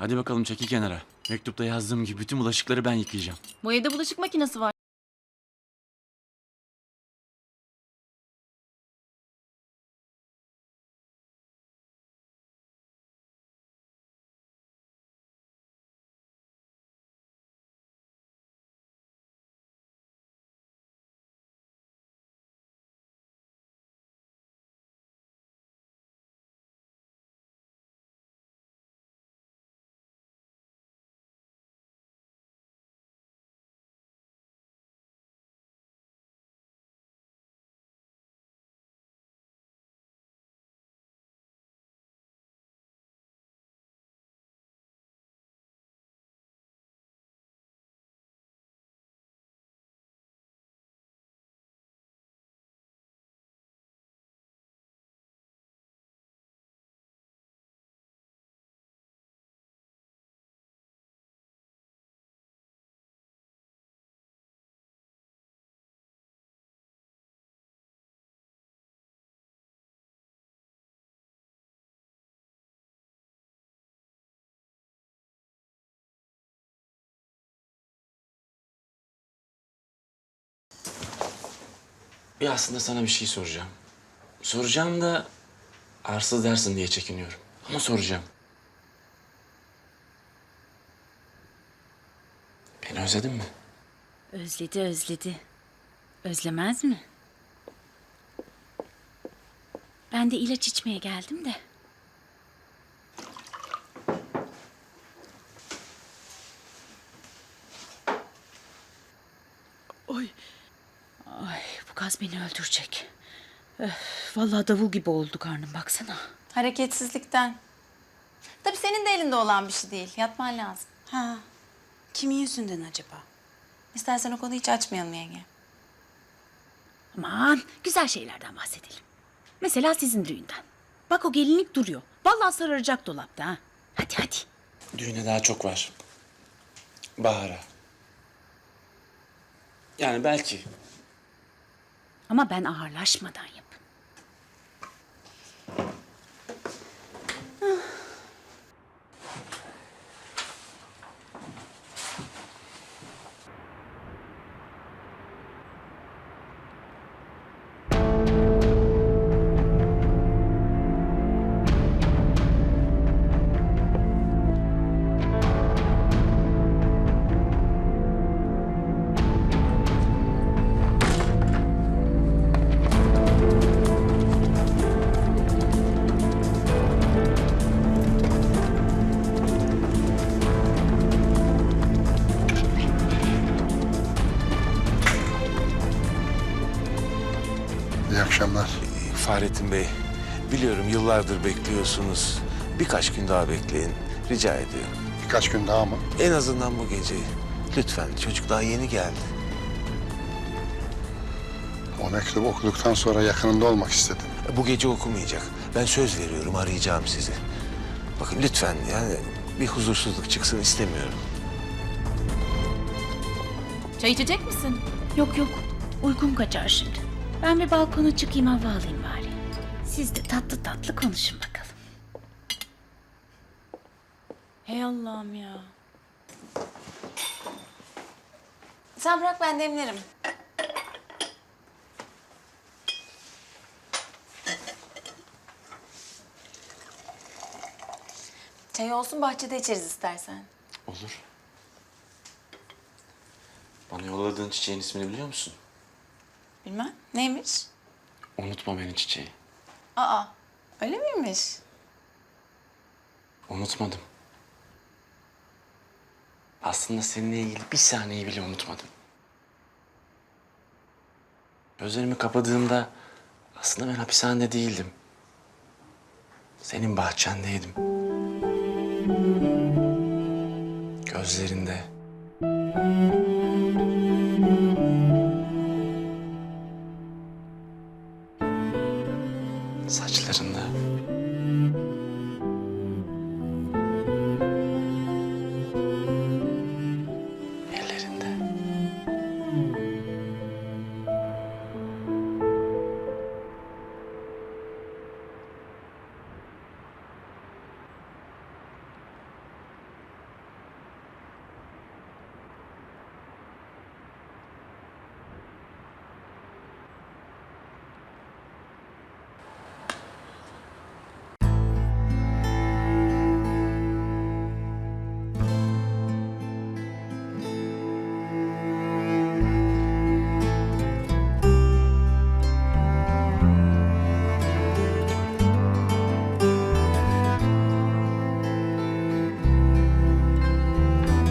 Hadi bakalım çekil kenara. Mektupta yazdığım gibi bütün bulaşıkları ben yıkayacağım. Bu evde bulaşık makinesi var. Ya aslında sana bir şey soracağım. Soracağım da arsız dersin diye çekiniyorum. Ama soracağım. Beni özledin mi? Özledi özledi. Özlemez mi? Ben de ilaç içmeye geldim de. Gaz beni öldürecek. Öf, vallahi davul gibi oldu karnım baksana. Hareketsizlikten. Tabii senin de elinde olan bir şey değil. Yatman lazım. Ha. Kimin yüzünden acaba? İstersen o konuyu hiç açmayalım yenge. Aman güzel şeylerden bahsedelim. Mesela sizin düğünden. Bak o gelinlik duruyor. Vallahi sararacak dolapta ha. Hadi hadi. Düğüne daha çok var. Bahar'a. Yani belki. Ama ben ağırlaşmadan yapın. İyi akşamlar. Fahrettin Bey, biliyorum yıllardır bekliyorsunuz. Birkaç gün daha bekleyin. Rica ediyorum. Birkaç gün daha mı? En azından bu gece. Lütfen, çocuk daha yeni geldi. O mektubu okuduktan sonra yakınında olmak istedim. Bu gece okumayacak. Ben söz veriyorum, arayacağım sizi. Bakın lütfen yani bir huzursuzluk çıksın istemiyorum. Çay içecek misin? Yok yok. Uykum kaçar şimdi. Ben bir balkona çıkayım hava alayım bari. Siz de tatlı tatlı konuşun bakalım. Hey Allah'ım ya. Sen bırak ben demlerim. Çay olsun bahçede içeriz istersen. Olur. Bana yolladığın çiçeğin ismini biliyor musun? Bilmem. Neymiş? Unutma beni çiçeği. Aa öyle miymiş? Unutmadım. Aslında seninle ilgili bir saniye bile unutmadım. Gözlerimi kapadığımda aslında ben hapishanede değildim. Senin bahçendeydim. Gözlerinde, saçlarında.